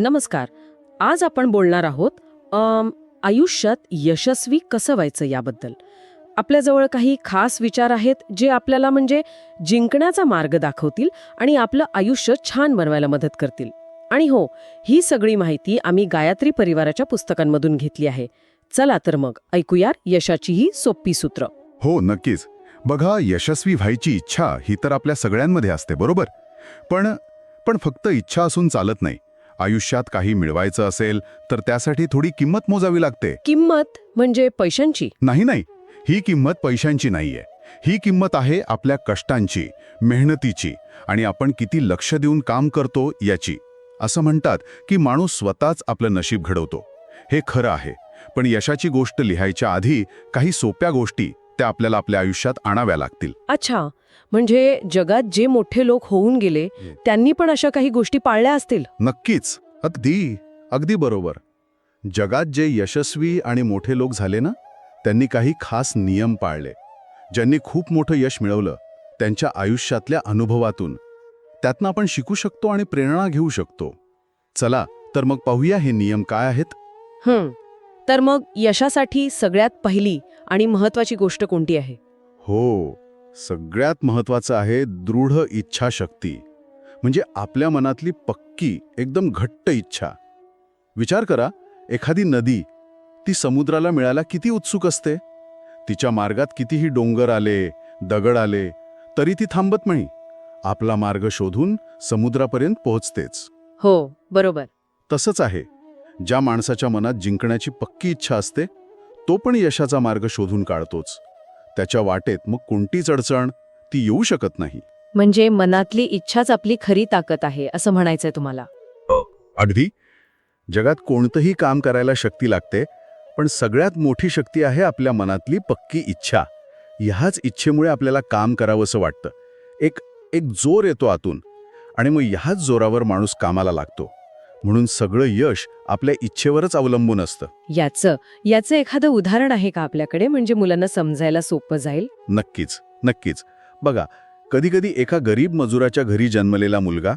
नमस्कार. आज आपण बोलणार आहोत आयुष्यात यशस्वी कसं व्हायचं याबद्दल. आपल्याजवळ काही खास विचार आहेत जे आपल्याला म्हणजे जिंकण्याचा मार्ग दाखवतील आणि आपलं आयुष्य छान बनवायला मदत करतील. आणि हो ही सगळी माहिती आम्ही गायत्री परिवाराच्या पुस्तकांमधून घेतली आहे. चला तर मग ऐकूया यशाची ही सोपी सूत्र. हो नक्कीच. बघा यशस्वी व्हायची इच्छा ही तर आपल्या सगळ्यांमध्ये असते बरोबर? पण पण फक्त इच्छा असून चालत नाही. आयुष्यात काही मिळवायचं असेल तर त्यासाठी थोडी किंमत मोजावी लागते. किंमत म्हणजे पैशांची? नाही नाही. ही किंमत पैशांची नाहीये. ही किंमत आहे आपल्या कष्टांची मेहनतीची आणि आपण किती लक्ष देऊन काम करतो याची. असं म्हणतात की माणूस स्वतःच आपलं नशीब घडवतो. हे खरं आहे. पण यशाची गोष्ट लिहायच्या आधी काही सोप्या गोष्टी त्या आपल्याला आपल्या आयुष्यात आणाव्या लागतील. अच्छा. म्हणजे जगात जे मोठे लोक होऊन गेले त्यांनी पण अशा काही गोष्टी पाळल्या असतील? नक्कीच. अगदी. अगदी बरोबर. जगात जे यशस्वी आणि मोठे लोक झाले ना त्यांनी काही खास नियम पाळले. ज्यांनी खूप मोठं यश मिळवलं त्यांच्या आयुष्यातल्या अनुभवातून. त्यातनं आपण शिकू शकतो आणि प्रेरणा घेऊ शकतो. चला तर मग पाहूया हे नियम काय आहेत? हं. तर मग यशासाठी सगळ्यात पहिली आणि महत्वाची गोष्ट कोणती आहे? हो सगळ्यात महत्वाचं आहे दृढ इच्छाशक्ती. म्हणजे आपल्या मनातली पक्की एकदम घट्ट इच्छा. विचार करा एखादी नदी ती समुद्राला मिळायला किती उत्सुक असते? तिच्या मार्गात कितीही डोंगर आले दगड आले तरी ती थांबत नाही. आपला मार्ग शोधून समुद्रापर्यंत पोहोचतेच. हो बरोबर. तसंच आहे. ज्या माणसाच्या मनात जिंकण्याची पक्की इच्छा असते तो पण यशाचा मार्ग शोधून काढतोच. त्याच्या वाटेत मग कोणतीच अडचण ती येऊ शकत नाही. म्हणजे मनातली इच्छाच आपली खरी ताकद आहे असं म्हणायचंय तुम्हाला. अगदी. जगात कोणतंही काम करायला शक्ती लागते पण सगळ्यात मोठी शक्ती आहे आपल्या मनातली पक्की इच्छा. ह्याच इच्छेमुळे आपल्याला काम करावंसं वाटतं. एक एक जोर येतो आतून. आणि मग ह्याच जोरावर माणूस कामाला लागतो. म्हणून सगळं यश आपल्या इच्छेवरच अवलंबून असतं. याचं याचं एखादं उदाहरण आहे का आपल्याकडे? म्हणजे मुलांना समजायला सोपं जाईल? नक्कीच नक्कीच. बघा कधीकधी एका गरीब मजुराच्या घरी जन्मलेला मुलगा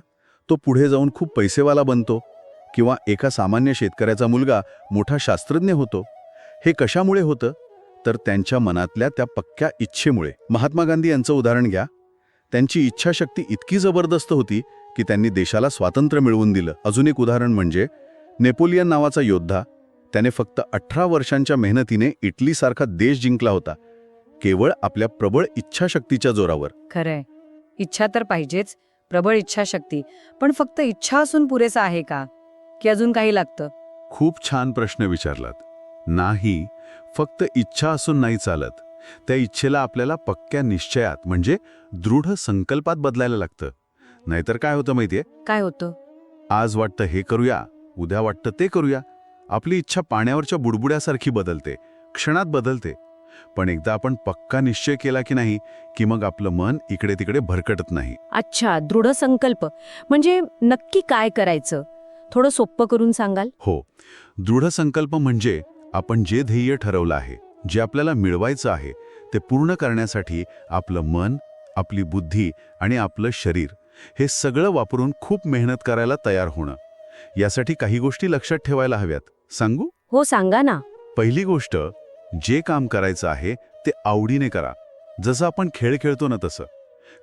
तो पुढे जाऊन खूप पैसेवाला बनतो किंवा एका सामान्य शेतकऱ्याचा मुलगा मोठा शास्त्रज्ञ होतो. हे कशामुळे होतं? तर त्यांच्या मनातल्या त्या पक्क्या इच्छेमुळे. महात्मा गांधी यांचं उदाहरण घ्या. त्यांची इच्छाशक्ती इतकी जबरदस्त होती की त्यांनी देशाला स्वातंत्र्य मिळवून दिलं. अजून एक उदाहरण म्हणजे नेपोलियन नावाचा योद्धा त्याने फक्त अठरा वर्षांच्या मेहनतीने इटलीसारखा देश जिंकला होता केवळ आपल्या प्रबळ इच्छाशक्तीच्या जोरावर. खरंय. इच्छा तर पाहिजेच प्रबळ इच्छाशक्ती पण फक्त इच्छा असून पुरेसा आहे का? की अजून काही लागतं? खूप छान प्रश्न विचारलात. नाही फक्त इच्छा असून नाही चालत. त्या इच्छेला आपल्याला पक्क्या निश्चयात म्हणजे दृढ संकल्पात बदलायला लागतं. नाहीतर काय होतं माहितीये? काय होतं? आज वाटतं हे करूया. उद्या वाटतं ते करूया. आपली इच्छा पाण्यावरच्या बुडबुड्यासारखी बदलते क्षणात बदलते. पण एकदा आपण पक्का निश्चय केला की नाही की मग आपलं मन इकडे तिकडे भरकटत नाही. अच्छा दृढ संकल्प. म्हणजे नक्की काय करायचं? थोडं सोपं करून सांगाल? हो. दृढ संकल्प म्हणजे आपण जे ध्येय ठरवलं आहे जे आपल्याला मिळवायचं आहे ते पूर्ण करण्यासाठी आपलं मन आपली बुद्धी आणि आपलं शरीर हे सगळं वापरून खूप मेहनत करायला तयार होणं. यासाठी काही गोष्टी लक्षात ठेवायला हव्यात. सांगू? हो सांगा ना. पहिली गोष्ट जे काम करायचं आहे ते आवडीने करा. जसं आपण खेळ खेळतो ना तसं.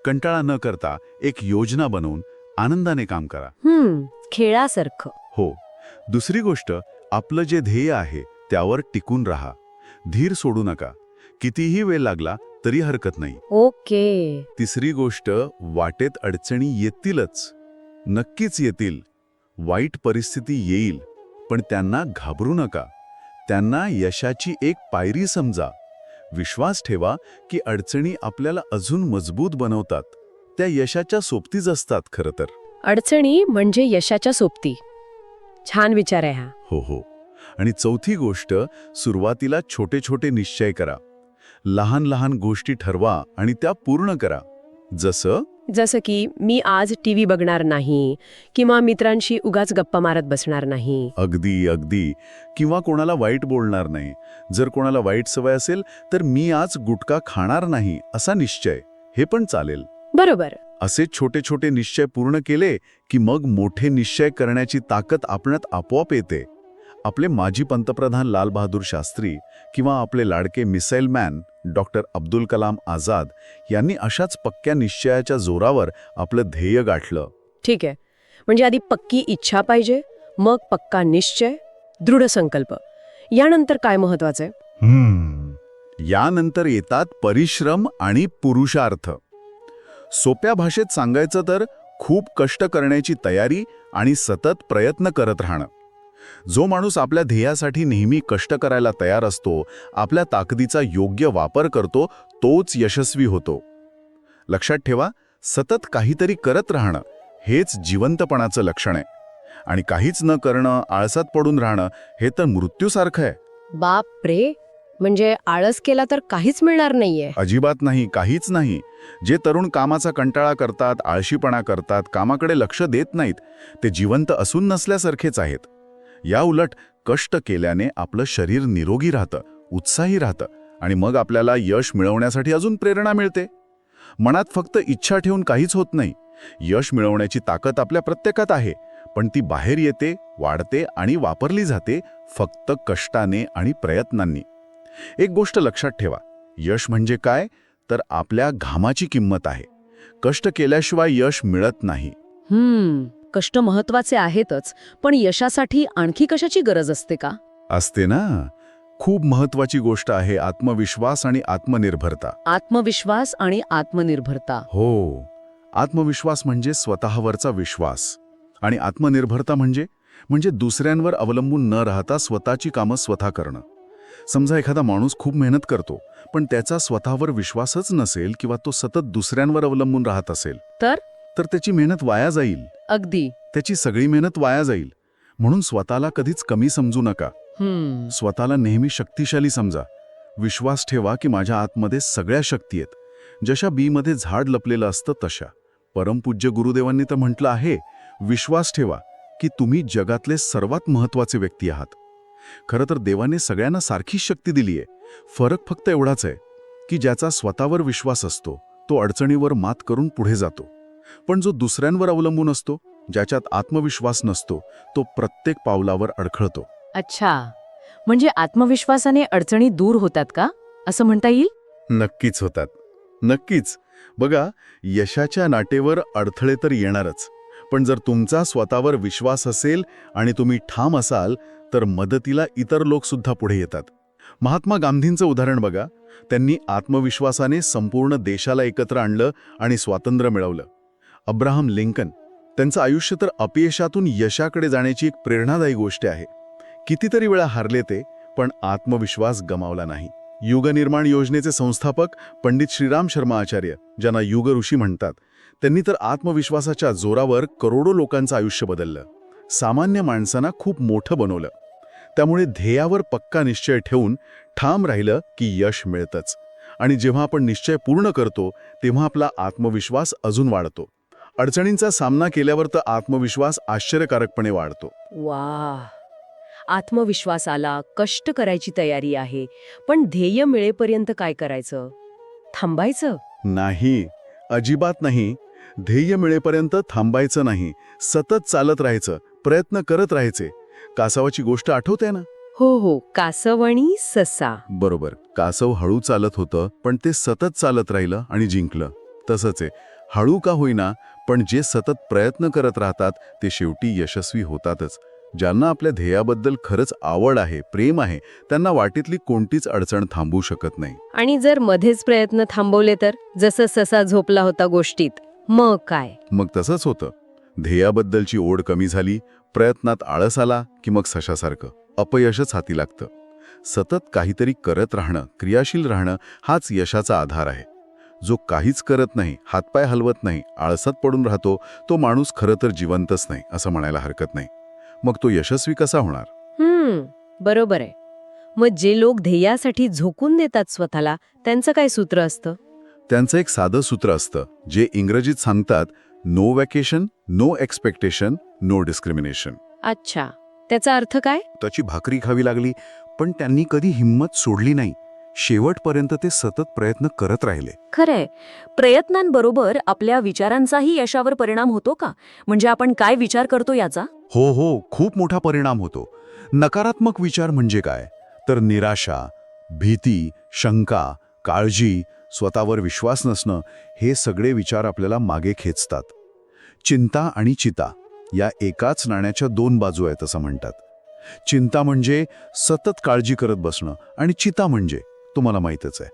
कंटाळा न करता एक योजना बनवून आनंदाने काम करा. हम्म खेळासारखं. हो. दुसरी गोष्ट आपलं जे ध्येय आहे त्यावर टिकून राहा. धीर सोडू नका. कितीही वेळ लागला तरी हरकत नाही. ओके. तिसरी गोष्ट वाटेत अडचणी येतीलच. नक्कीच येतील. वाईट परिस्थिती येईल पण त्यांना घाबरू नका. त्यांना यशाची एक पायरी समजा. विश्वास ठेवा की अडचणी आपल्याला अजून मजबूत बनवतात. त्या यशाच्या सोबतीच असतात खरं तर. अडचणी म्हणजे यशाच्या सोबती. छान विचार आहे हा. हो हो. आणि चौथी गोष्ट सुरुवातीला छोटे छोटे निश्चय करा. लहान लहान गोष्टी ठरवा आणि त्या पूर्ण करा. जसं जसं की मी आज टीव्ही बघणार नाही किंवा मित्रांशी उगाच गप्पा मारत बसणार नाही. अगदी अगदी. किंवा कोणाला वाईट बोलणार नाही. जर कोणाला वाईट सवय असेल तर मी आज गुटखा खाणार नाही असा निश्चय. हे पण चालेल. बरोबर. असे छोटे छोटे निश्चय पूर्ण केले की मग मोठे निश्चय करण्याची ताकद आपणात आपोआप येते. आपले माजी पंतप्रधान लाल बहादूर शास्त्री किंवा आपले लाडके missile man doctor Abdul Kalam Azad यांनी अशाच पक्क्या निश्चयाच्या जोरावर आपलं ध्येय गाठलं. ठीक आहे. म्हणजे आधी पक्की इच्छा पाहिजे मग पक्का निश्चय दृढ संकल्प. यानंतर काय महत्वाचं आहे? यानंतर येतात परिश्रम आणि पुरुषार्थ. सोप्या भाषेत सांगायचं तर खूप कष्ट करण्याची तयारी आणि सतत प्रयत्न करत राहणं. जो माणूस आपल्या ध्येयासाठी नेहमी कष्ट करायला तयार असतो आपल्या ताकदीचा योग्य वापर करतो तोच यशस्वी होतो. लक्षात ठेवा सतत काहीतरी करत राहणं हेच जिवंतपणाचं लक्षण आहे. आणि काहीच न करणं आळसात पडून राहणं हे तर मृत्यूसारखं आहे. बाप रे! म्हणजे आळस केला तर काहीच मिळणार नाहीये. अजिबात नाही काहीच नाही. जे तरुण कामाचा कंटाळा करतात आळशीपणा करतात कामाकडे लक्ष देत नाहीत ते जिवंत असून नसल्यासारखेच आहेत. या उलट कष्ट केल्याने आपलं शरीर निरोगी राहतं उत्साही राहतं आणि मग आपल्याला यश मिळवण्यासाठी अजून प्रेरणा मिळते. मनात फक्त इच्छा ठेवून काहीच होत नाही. यश मिळवण्याची ताकद आपल्या प्रत्येकात आहे पण ती बाहेर येते वाढते आणि वापरली जाते फक्त कष्टाने आणि प्रयत्नांनी. एक गोष्ट लक्षात ठेवा यश म्हणजे काय? तर आपल्या घामाची किंमत आहे. कष्ट केल्याशिवाय यश मिळत नाही. हम्म. कष्ट महत्त्वाचे आहेतच पण यशासाठी आणखी कशाची गरज असते का? असते ना. खूप महत्वाची गोष्ट आहे आत्मविश्वास आणि आत्मनिर्भरता. आत्मविश्वास आणि आत्मनिर्भरता. हो. आत्मविश्वास म्हणजे स्वतःवरचा विश्वास. आणि आत्मनिर्भरता म्हणजे म्हणजे दुसऱ्यांवर अवलंबून न राहता स्वतःची कामं स्वतः करणं. समजा एखादा माणूस खूप मेहनत करतो पण त्याचा स्वतःवर विश्वासच नसेल किंवा तो सतत दुसऱ्यांवर अवलंबून राहत असेल. तर? तर त्याची मेहनत वाया जाईल. अगदी. त्याची सगळी मेहनत वाया जाईल. म्हणून स्वतःला कधीच कमी समजू नका. स्वतःला नेहमी शक्तिशाली समजा. विश्वास ठेवा की माझ्या आतमध्ये सगळ्या शक्ती आहेत. जशा बीमध्ये झाड लपलेलं असतं तशा. परमपूज्य गुरुदेवांनी तर म्हटलं आहे विश्वास ठेवा की तुम्ही जगातले सर्वात महत्त्वाचे व्यक्ती आहात. खरं तर देवाने सगळ्यांना सारखीच शक्ती दिली आहे. फरक फक्त एवढाच आहे की ज्याचा स्वतःवर विश्वास असतो तो अडचणीवर मात करून पुढे जातो. पण जो दुसऱ्यांवर अवलंबून असतो ज्याच्यात आत्मविश्वास नसतो तो प्रत्येक पावलावर अडखळतो. अच्छा. म्हणजे आत्मविश्वासाने अडचणी दूर होतात का? असं म्हणता येईल? नक्कीच होतात. नक्कीच. बघा यशाच्या नाटेवर अडथळे तर येणारच. पण जर तुमचा स्वतःवर विश्वास असेल आणि तुम्ही ठाम असाल तर मदतीला इतर लोक सुद्धा पुढे येतात. महात्मा गांधींचं उदाहरण बघा. त्यांनी आत्मविश्वासाने संपूर्ण देशाला एकत्र आणलं आणि स्वातंत्र्य मिळवलं. अब्राहम लिंकन त्यांचं आयुष्य तर अपयशातून यशाकडे जाण्याची एक प्रेरणादायी गोष्ट आहे. कितीतरी वेळा हारले ते पण आत्मविश्वास गमावला नाही. युगनिर्माण योजनेचे संस्थापक पंडित श्रीराम शर्मा आचार्य ज्यांना युग ऋषी म्हणतात त्यांनी तर आत्मविश्वासाच्या जोरावर करोडो लोकांचं आयुष्य बदललं. सामान्य माणसांना खूप मोठं बनवलं. त्यामुळे ध्येयावर पक्का निश्चय ठेवून ठाम राहिलं की यश मिळतंच. आणि जेव्हा आपण निश्चय पूर्ण करतो तेव्हा आपला आत्मविश्वास अजून वाढतो. अडचणींचा सामना केल्यावर तर आत्मविश्वास आश्चर्यकारकपणे वाढतो. वा आत्मविश्वास आला कष्ट करायची तयारी आहे पण ध्येय मिळेपर्यंत काय करायचं? थांबायचं? नाही अजिबात नाही. ध्येय मिळेपर्यंत थांबायचं नाही. सतत चालत राहायचं प्रयत्न करत राहायचे. कासावाची गोष्ट आठवते ना? हो हो. कासवणी ससा. बरोबर. कासव हळू चालत होतं पण ते सतत चालत राहिलं आणि जिंकलं. तसंच आहे. हळू का होईना पण जे सतत प्रयत्न करत राहतात ते शेवटी यशस्वी होतातच. ज्यांना आपल्या ध्येयाबद्दल खरंच आवड आहे प्रेम आहे त्यांना वाटेतली कोणतीच अडचण थांबवू शकत नाही. आणि जर मध्येच प्रयत्न थांबवले तर जसं ससा झोपला होता गोष्टीत मग काय? मग तसंच होतं. ध्येयाबद्दलची ओढ कमी झाली प्रयत्नात आळस आला की मग सशासारखं अपयशच हाती लागतं. सतत काहीतरी करत राहणं क्रियाशील राहणं हाच यशाचा आधार आहे. जो काहीच करत नाही हातपाय हलवत नाही आळसात पडून राहतो तो माणूस खरं तर जिवंतच नाही असं म्हणायला हरकत नाही. मग तो यशस्वी कसा होणार? हम्म बरोबर आहे. मग जे लोक ध्येयासाठी झोकून देतात स्वतःला त्यांचं काय सूत्र असतं? त्यांचं एक साधं सूत्र असतं जे इंग्रजीत सांगतात no vacation no expectation no discrimination अच्छा. त्याचा अर्थ काय? त्याची भाकरी खावी लागली पण त्यांनी कधी हिंमत सोडली नाही. शेवटपर्यंत ते सतत प्रयत्न करत राहिले. खरंय. प्रयत्नांबरोबर आपल्या विचारांचाही यशावर परिणाम होतो का? म्हणजे आपण काय विचार करतो याचा? हो हो. खूप मोठा परिणाम होतो. नकारात्मक विचार म्हणजे काय? तर निराशा भीती शंका काळजी स्वतःवर विश्वास नसणं हे सगळे विचार आपल्याला मागे खेचतात. चिंता आणि चिता या एकाच नाण्याच्या दोन बाजू आहेत असं म्हणतात. चिंता म्हणजे सतत काळजी करत बसणं आणि चिता म्हणजे तुम्हाला माहीतच आहे.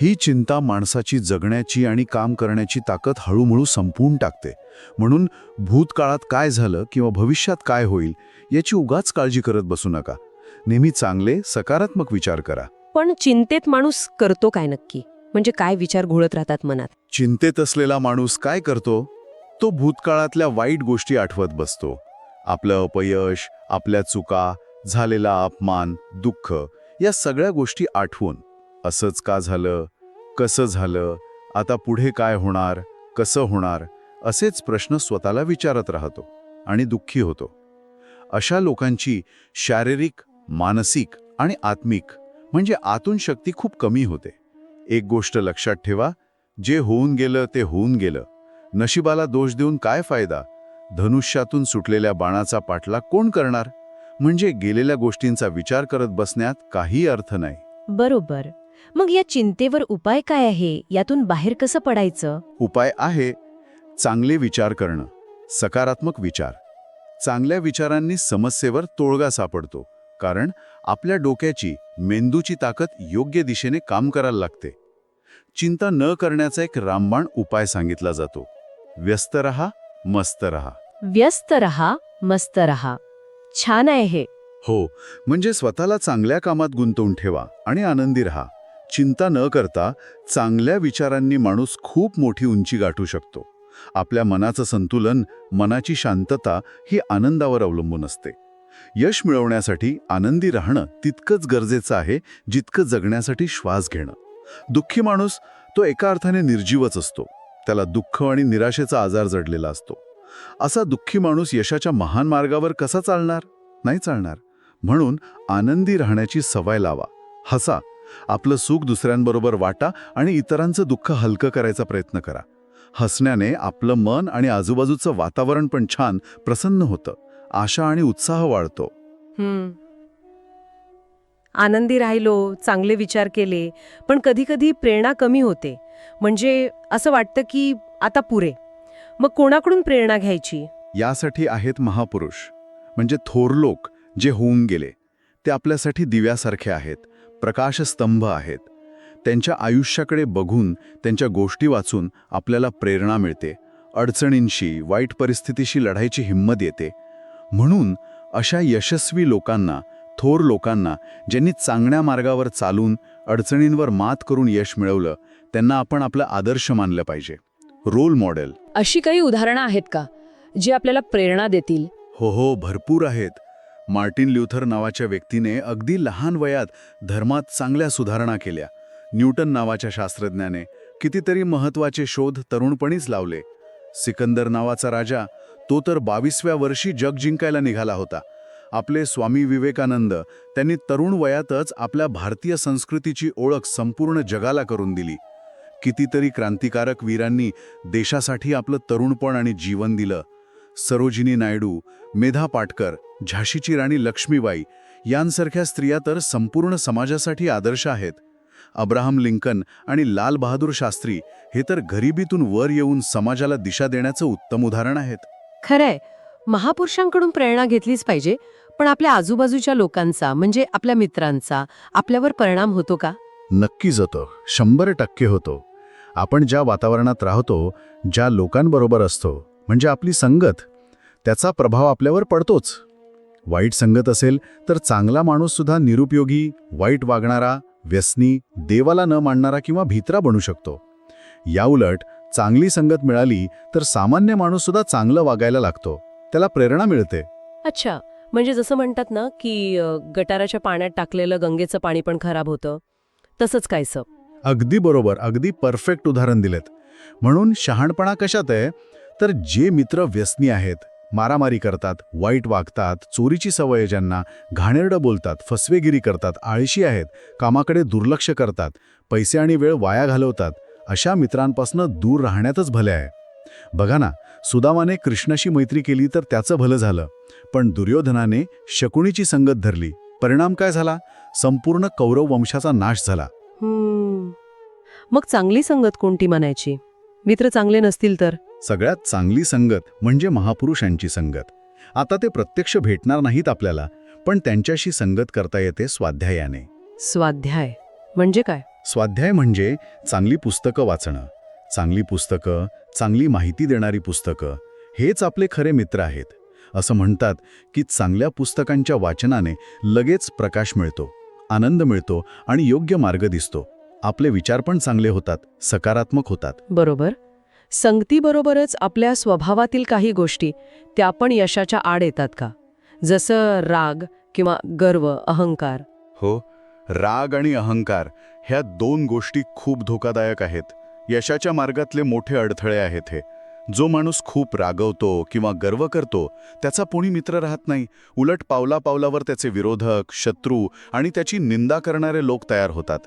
ही चिंता माणसाची जगण्याची आणि काम करण्याची ताकद हळूहळू संपवून टाकते. म्हणून भूतकाळात काय झालं किंवा भविष्यात काय होईल याची उगाच काळजी करत बसू नका. नेहमी चांगले सकारात्मक विचार करा. पण चिंतेत माणूस करतो काय नक्की? म्हणजे काय विचार घोळत राहतात मनात? चिंतेत असलेला माणूस काय करतो? तो भूतकाळातल्या वाईट गोष्टी आठवत बसतो. आपलं अपयश आपल्या चुका झालेला अपमान दुःख या सगळ्या गोष्टी आठवून. असंच का झालं? कसं झालं? आता पुढे काय होणार? कसं होणार? असेच प्रश्न स्वतःला विचारत राहतो आणि दुःखी होतो. अशा लोकांची शारीरिक मानसिक आणि आत्मिक म्हणजे आतून शक्ती खूप कमी होते. एक गोष्ट लक्षात ठेवा जे होऊन गेलं ते होऊन गेलं. नशिबाला दोष देऊन काय फायदा? धनुष्यातून सुटलेल्या बाणाचा पाठला कोण करणार? म्हणजे गेलेल्या गोष्टींचा विचार करत बसण्यात काही अर्थ नाही. बरोबर. मग या चिंतेवर उपाय काय आहे? यातून बाहेर कसं पडायचं? उपाय आहे चांगले विचार करणं सकारात्मक विचार. चांगल्या विचारांनी समस्येवर तोडगा सापडतो कारण आपल्या डोक्याची मेंदूची ताकद योग्य दिशेने काम करायला लागते. चिंता न करण्याचा एक रामबाण उपाय सांगितला जातो. व्यस्त रहा मस्त रहा. व्यस्त रहा मस्त रहा. छान आहे हे. हो म्हणजे स्वतःला चांगल्या कामात गुंतवून ठेवा आणि आनंदी रहा. चिंता न करता चांगल्या विचारांनी माणूस खूप मोठी उंची गाठू शकतो. आपल्या मनाचं संतुलन मनाची शांतता ही आनंदावर अवलंबून असते. यश मिळवण्यासाठी आनंदी राहणं तितकंच गरजेचं आहे जितकं जगण्यासाठी श्वास घेणं. दुःखी माणूस तो एका अर्थाने निर्जीवच असतो. त्याला दुःख आणि निराशेचा आजार जडलेला असतो. असा दुःखी माणूस यशाच्या महान मार्गावर कसा चालणार? नाही चालणार. म्हणून आनंदी राहण्याची सवय लावा. हसा. आपलं सुख दुसऱ्यांबरोबर वाटा आणि इतरांचं दुःख हलकं करायचा प्रयत्न करा. हसण्याने आपलं मन आणि आजूबाजूचं वातावरण पण छान प्रसन्न होतं. आशा आणि उत्साह वाढतो. हम्म. आनंदी राहिलो चांगले विचार केले पण कधीकधी प्रेरणा कमी होते. म्हणजे असं वाटतं की आता पुरे. मग कोणाकडून प्रेरणा घ्यायची? यासाठी आहेत महापुरुष. म्हणजे थोर लोक जे होऊन गेले. ते आपल्यासाठी दिव्यासारखे आहेत. प्रकाशस्तंभ आहेत. त्यांच्या आयुष्याकडे बघून त्यांच्या गोष्टी वाचून आपल्याला प्रेरणा मिळते. अडचणींशी वाईट परिस्थितीशी लढायची हिंमत येते. म्हणून अशा यशस्वी लोकांना थोर लोकांना ज्यांनी चांगल्या मार्गावर चालून अडचणींवर मात करून यश मिळवलं त्यांना आपण आपला आदर्श मानलं पाहिजे. Role model. अशी काही उदाहरणं आहेत का जी आपल्याला प्रेरणा देतील? हो हो भरपूर आहेत. मार्टिन ल्युथर नावाच्या व्यक्तीने अगदी लहान वयात धर्मात चांगल्या सुधारणा केल्या. न्यूटन नावाच्या शास्त्रज्ञाने कितीतरी महत्त्वाचे शोध तरुणपणीच लावले. सिकंदर नावाचा राजा तो तर बावीसव्या वर्षी जग जिंकायला निघाला होता. आपले स्वामी विवेकानंद त्यांनी तरुण वयातच आपल्या भारतीय संस्कृतीची ओळख संपूर्ण जगाला करून दिली. कितीतरी क्रांतिकारक वीरांनी देशासाठी आपलं तरुणपण आणि जीवन दिलं. सरोजिनी नायडू मेधा पाटकर झाशीची राणी लक्ष्मीबाई यांसारख्या स्त्रिया तर संपूर्ण समाजासाठी आदर्श आहेत. अब्राहम लिंकन आणि लाल बहादूर शास्त्री हे तर गरिबीतून वर येऊन समाजाला दिशा देण्याचं उत्तम उदाहरण आहेत. खरंय. महापुरुषांकडून प्रेरणा घेतलीच पाहिजे पण आपल्या आजूबाजूच्या लोकांचा म्हणजे आपल्या मित्रांचा आपल्यावर परिणाम होतो का? नक्कीच होतो. शंभर टक्के होतो. आपण ज्या वातावरणात राहतो ज्या लोकांबरोबर असतो म्हणजे आपली संगत त्याचा प्रभाव आपल्यावर पडतोच. वाईट संगत असेल तर चांगला माणूससुद्धा निरुपयोगी वाईट वागणारा व्यसनी देवाला न मानणारा किंवा भित्रा बनू शकतो. याउलट चांगली संगत मिळाली तर सामान्य माणूससुद्धा चांगलं वागायला लागतो. त्याला प्रेरणा मिळते. अच्छा. म्हणजे जसं म्हणतात ना की गटाराच्या पाण्यात टाकलेलं गंगेचं पाणी पण खराब होतं. तसंच कायचं अगदी बरोबर अगदी परफेक्ट उदाहरण दिलेत. म्हणून शहाणपणा कशात आहे? तर जे मित्र व्यसनी आहेत मारामारी करतात वाईट वागतात चोरीची सवय ज्यांना घाणेरडं बोलतात फसवेगिरी करतात आळशी आहेत कामाकडे दुर्लक्ष करतात पैसे आणि वेळ वाया घालवतात अशा मित्रांपासून दूर राहण्यातच भले आहे. बघा ना सुदामाने कृष्णाशी मैत्री केली तर त्याचं भलं झालं पण दुर्योधनाने शकुणीची संगत धरली. परिणाम काय झाला? संपूर्ण कौरव वंशाचा नाश झाला. मग चांगली संगत कोणती म्हणायची? मित्र चांगले नसतील तर? सगळ्यात चांगली संगत म्हणजे महापुरुषांची संगत. आता ते प्रत्यक्ष भेटणार नाहीत आपल्याला पण त्यांच्याशी संगत करता येते स्वाध्यायाने. स्वाध्याय. म्हणजे काय? स्वाध्याय म्हणजे चांगली पुस्तकं वाचणं. चांगली पुस्तकं चांगली माहिती देणारी पुस्तकं हेच आपले खरे मित्र आहेत. असं म्हणतात की चांगल्या पुस्तकांच्या वाचनाने लगेच प्रकाश मिळतो. आनंद मिळतो आणि योग्य मार्ग दिसतो. आपले विचार पण चांगले होतात सकारात्मक होतात. बरोबर. संगतीबरोबरच आपल्या स्वभावातील काही गोष्टी त्या पण यशाच्या आड येतात का? जसं राग किंवा गर्व अहंकार. हो राग आणि अहंकार ह्या दोन गोष्टी खूप धोकादायक आहेत. यशाच्या मार्गातले मोठे अडथळे आहेत हे. जो माणूस खूप रागवतो किंवा गर्व करतो त्याचा कोणी मित्र राहत नाही. उलट पावला पावलावर त्याचे विरोधक शत्रू आणि त्याची निंदा करणारे लोक तयार होतात.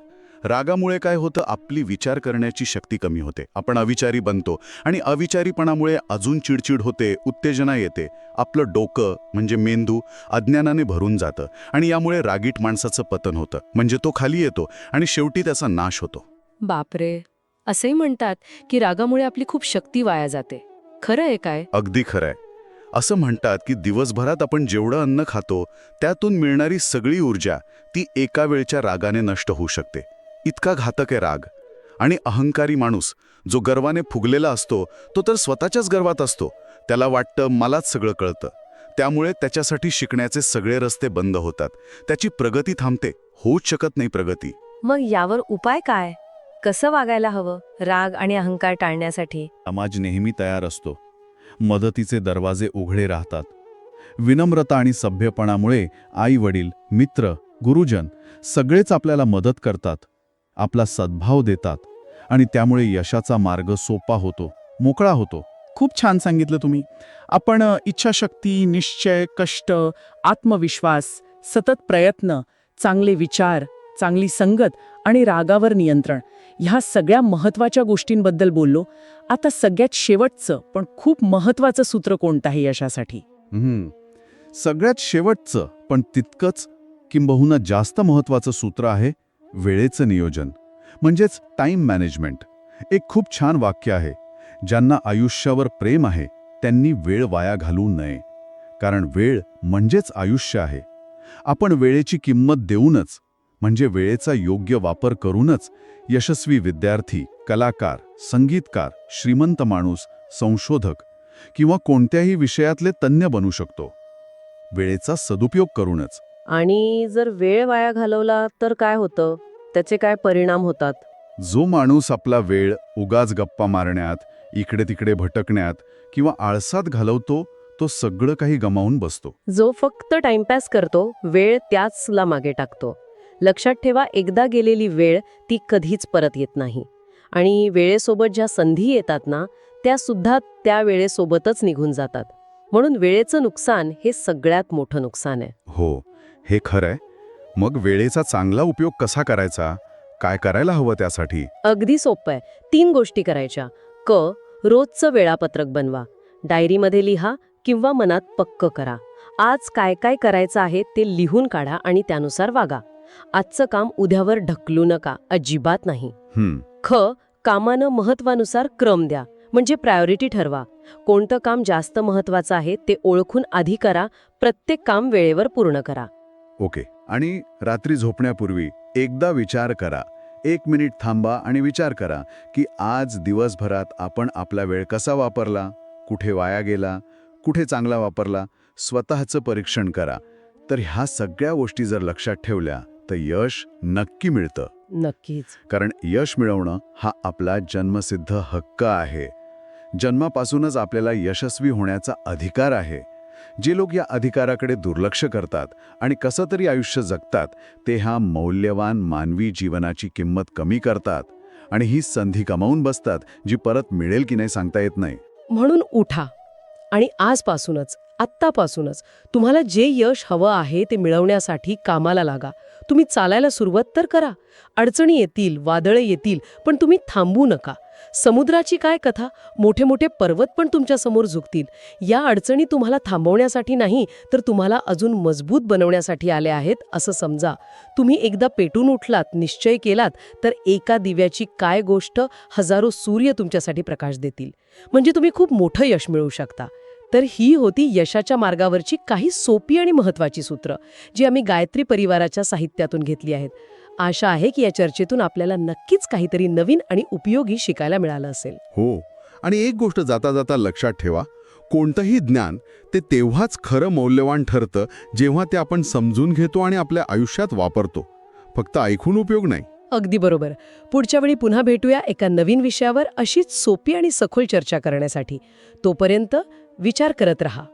रागामुळे काय होतं? आपली विचार करण्याची शक्ती कमी होते. आपण अविचारी बनतो आणि अविचारीपणामुळे अजून चिडचिड होते उत्तेजना येते. आपलं डोकं म्हणजे मेंदू अज्ञानाने भरून जातं आणि यामुळे रागीट माणसाचं पतन होतं. म्हणजे तो खाली येतो आणि शेवटी त्याचा नाश होतो. बापरे! असेही म्हणतात की रागामुळे आपली खूप शक्ती वाया जाते. खरं आहे काय? अगदी खरंय असं म्हणतात की दिवसभरात आपण जेवढं अन्न खातो त्यातून मिळणारी सगळी ऊर्जा ती एका वेळच्या रागाने नष्ट होऊ शकते. इतका घातक आहे राग. आणि अहंकारी माणूस जो गर्वाने फुगलेला असतो तो तर स्वतःच्याच गर्वात असतो. त्याला वाटतं मलाच सगळं कळतं. त्यामुळे त्याच्यासाठी शिकण्याचे सगळे रस्ते बंद होतात. त्याची प्रगती थांबते. होऊच शकत नाही प्रगती. मग यावर उपाय काय? कसं वागायला हवं? राग आणि अहंकार टाळण्यासाठी. समाज नेहमी तयार असतो. मदतीचे दरवाजे उघडे राहतात. विनम्रता आणि सभ्यपणामुळे आई वडील मित्र गुरुजन सगळेच आपल्याला मदत करतात. आपला सद्भाव देतात. आणि त्यामुळे यशाचा मार्ग सोपा होतो. मोकळा होतो. खूप छान सांगितलं तुम्ही. आपण इच्छाशक्ती निश्चय कष्ट आत्मविश्वास सतत प्रयत्न चांगले विचार चांगली संगत आणि रागावर नियंत्रण ह्या सगळ्या महत्त्वाच्या गोष्टींबद्दल बोललो. आता सगळ्यात शेवटचं पण खूप महत्वाचं सूत्र कोणतं आहे यशासाठी हम्म. सगळ्यात शेवटचं पण तितकंच किंबहुना जास्त महत्वाचं सूत्र आहे वेळेचं नियोजन. म्हणजेच टाइम मॅनेजमेंट एक खूप छान वाक्य आहे. ज्यांना आयुष्यावर प्रेम आहे त्यांनी वेळ वाया घालवू नये. कारण वेळ म्हणजेच आयुष्य आहे. आपण वेळेची किंमत देऊनच म्हणजे वेळेचा योग्य वापर करूनच यशस्वी विद्यार्थी कलाकार संगीतकार श्रीमंत माणूस संशोधक किंवा कोणत्याही विषयातले तज्ज्ञ बनू शकतो. वेळेचा सदुपयोग करूनच. आणि जर वेळ वाया घालवला तर काय होतं? त्याचे काय परिणाम होतात? जो माणूस आपला वेळ उगाच गप्पा मारण्यात इकडे तिकडे भटकण्यात किंवा आळसात घालवतो तो सगळं काही गमावून बसतो. जो फक्त टाइमपास करतो वेळ त्याचला मागे टाकतो. लक्षात ठेवा एकदा गेलेली वेळ ती कधीच परत येत नाही. आणि वेळेसोबत ज्या संधी येतात ना त्या सुद्धा त्या वेळेसोबतच निघून जातात. म्हणून वेळेचं नुकसान हे सगळ्यात मोठं नुकसान आहे. हो हे खरंय मग वेळेचा चांगला उपयोग कसा करायचा? काय करायला हवं त्यासाठी? अगदी सोपं आहे. तीन गोष्टी करायच्या. क रोजचं वेळापत्रक बनवा. डायरीमध्ये लिहा किंवा मनात पक्क करा. आज काय काय करायचं आहे ते लिहून काढा आणि त्यानुसार वागा. आजचं काम उद्यावर ढकलू नका अजिबात नाही. हम्म. ख कामानं महत्वानुसार क्रम द्या म्हणजे प्रायोरिटी ठरवा. कोणतं काम जास्त महत्वाचं आहे ते ओळखून आधी करा प्रत्येक काम वेळेवर पूर्ण करा. ओके. आणि रात्री झोपण्यापूर्वी एकदा विचार करा. एक मिनिट थांबा आणि विचार करा की आज दिवसभरात आपण आपला वेळ कसा वापरला? कुठे वाया गेला? कुठे चांगला वापरला? स्वतःचं परीक्षण करा. तर ह्या सगळ्या गोष्टी जर लक्षात ठेवल्या तर यश नक्की मिळतं. नक्कीच. कारण यश मिळवणं हा आपला जन्मसिद्ध हक्क आहे. जन्मापासूनच आपल्याला यशस्वी होण्याचा अधिकार आहे. जे लोक या अधिकाराकडे दुर्लक्ष करतात आणि कसं तरी आयुष्य जगतात ते ह्या मौल्यवान मानवी जीवनाची किंमत कमी करतात आणि ही संधी कमावून बसतात जी परत मिळेल की नाही सांगता येत नाही. म्हणून उठा आणि आजपासूनच आत्तापासूनच तुम्हाला जे यश हवं आहे ते मिळवण्यासाठी कामाला लागा. तुम्ही चालायला सुरुवात तर करा. अडचणी येतील वादळं येतील पण तुम्ही थांबू नका. समुद्राची काय कथा? मोठे मोठे पर्वत पण तुमच्यासमोर झुकतील. या अडचणी तुम्हाला थांबवण्यासाठी नाही तर तुम्हाला अजून मजबूत बनवण्यासाठी आल्या आहेत असं समजा. तुम्ही एकदा पेटून उठलात निश्चय केलात तर एका दिव्याची काय गोष्ट हजारो सूर्य तुमच्यासाठी प्रकाश देतील. म्हणजे तुम्ही खूप मोठं यश मिळवू शकता. तर ही होती यशाच्या मार्गावरची काही सोपी आणि महत्वाची सूत्र जी आम्ही गायत्री परिवाराच्या साहित्यातून घेतली आहेत. आशा आहे की या चर्चेतून आपल्याला नक्कीच काहीतरी नवीन आणि उपयोगी शिकायला मिळालं असेल. हो आणि एक गोष्ट जाता जाता लक्षात ठेवा कोणतंही ज्ञान ते तेव्हाच खरं मौल्यवान ठरतं जेव्हा ते आपण समजून घेतो आणि आपल्या आयुष्यात वापरतो. फक्त ऐकून उपयोग नाही. अगदी बरोबर. पुढच्या वेळी पुन्हा भेटूया एका नवीन विषयावर अशीच सोपी आणि सखोल चर्चा करण्यासाठी. तोपर्यंत विचार करत रहा.